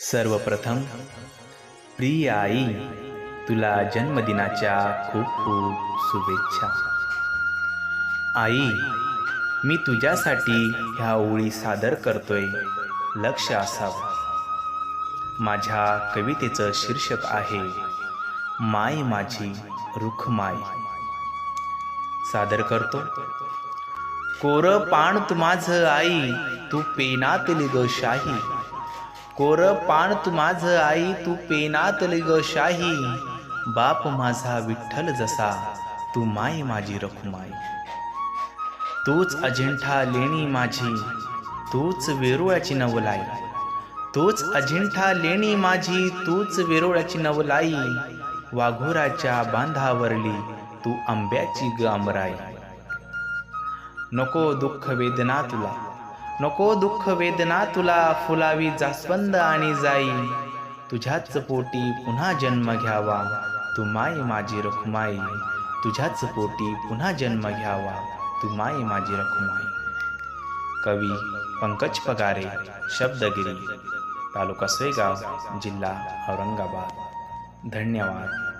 सर्वप्रथम प्रिय आई तुला जन्मदिनाच्या खूप खूप शुभेच्छा. आई मी तुझ्यासाठी ह्या ओळी सादर करतोय. लक्ष असावं. माझ्या कवितेचं शीर्षक आहे माय माझी रुखमाय. सादर करतो. कोर पाण तू माझ आई तू पेनातली ग शाही. कोर पान तू माझ आई तू पेनातली ग शाही. बाप माझा विठ्ठल जसा तू माय माझी रखुमाई. तूच अजिंठा लेणी माझी तूच वेरुळ्याची नवलाई. तूच अजिंठा लेणी माझी तूच वेरुळ्याची नवलाई. वाघोराच्या बांधावरली तू आंब्याची ग नको दुःख वेदना तुला नको दुःख वेदना तुला फुलावी जास्वंद आणि जाई. तुझ्याच पोटी पुन्हा जन्म घ्यावा तू माय माझी रखुमाई. तुझ्याच पोटी पुन्हा जन्म घ्यावा तू माय माझी रखुमाई. कवी पंकज पगारे शब्दगिरी तालुका सोयगाव जिल्हा औरंगाबाद. धन्यवाद.